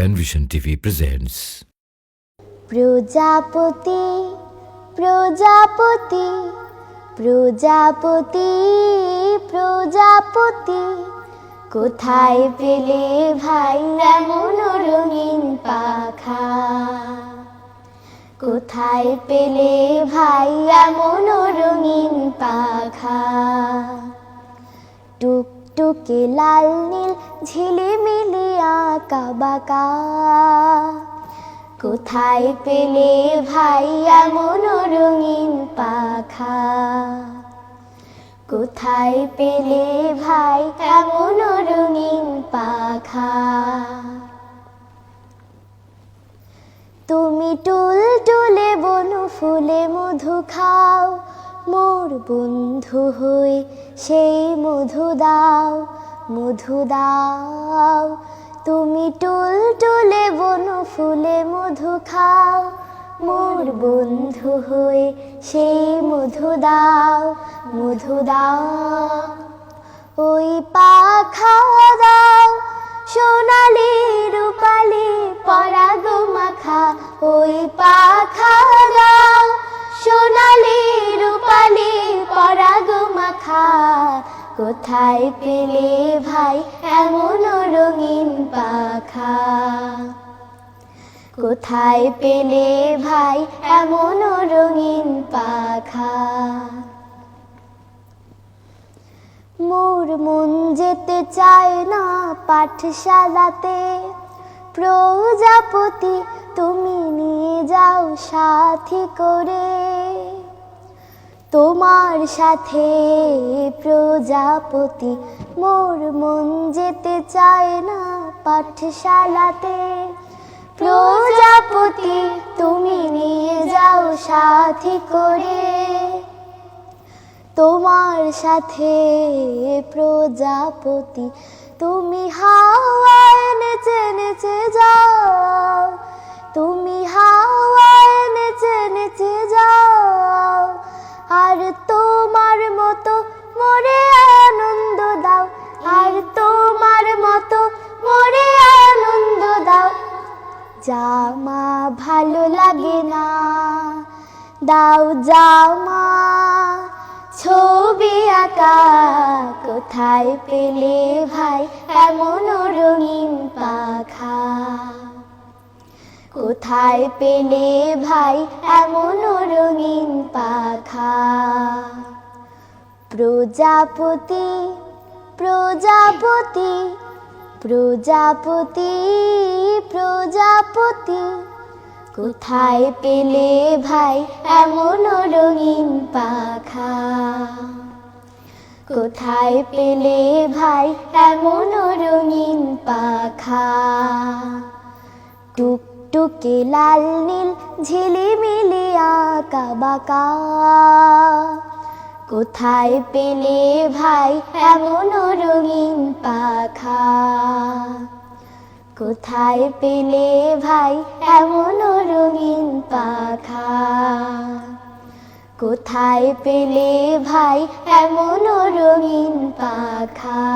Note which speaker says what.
Speaker 1: Penvision TV presents
Speaker 2: প্রজাপতি প্রজাপতি প্রজাপতি প্রজাপতি, কোথায় পেলে ভাই এমন রঙিন পাখা? কোথায় পেলে ভাই এমন রঙিন পাখা? টুকটুকে লাল নীল, ঝিলিমিলি আঁকা বাঁকা। কোথায় পেলে ভাই এমন রঙিন পাখা? কোথায় পেলে ভাই এমন রঙিন পাখা? তুমি টুল টুলে বনু ফুলে মধু খাও, মোর বন্ধু হই সেই মধু দাও মধু দাও। তুমি টুল টুলে বনু ফুলে মধু খাও। মোর বন্ধু হয়ে সেই মধু দাও মধু দাও। ওই পাখা দাও, সোনালি রূপালি পরাগ মাখা। ওই পাখা দাও, সোনালি রূপালি পরাগ মাখা। কোথায় পেলে ভাই? এমন রঙিন পাখা। কোথায় পেলে ভাই? এমন রঙিন পাখা। মোর মন যেতে চায় না পাঠশালাতে। প্রজাপতি, তুমি নিয়ে যাও সাথী করে। তোমার সাথে প্রজাপতি মোর মন যেতে চায় না পাঠশালাতে। প্রজাপতি, তুমি নিয়ে যাও সাথী করে। তোমার সাথে প্রজাপতি, তুমি হাওয়ায় নেচে নেচে যাও। জামা ভালো লাগে না। দাও জামা ছবি আঁকা। কোথায় পেলে ভাই এমন রঙিন পাখা? কোথায় পেলে ভাই এমন রঙিন পাখা? প্রজাপতি প্রজাপতি প্রজাপতি। প্রজাপতি, কোথায় পেলে ভাই এমন রঙিন পাখা? কোথায় পেলে ভাই এমন রঙিন পাখা? টুকটুকে লাল নীল, ঝিলিমিলি আঁকা বাঁকা। কোথায় পেলে ভাই এমন রঙিন পাখা? কোথায় পেলে ভাই? এমন রঙিন পাখা। কোথায় পেলে ভাই? এমন রঙিন পাখা।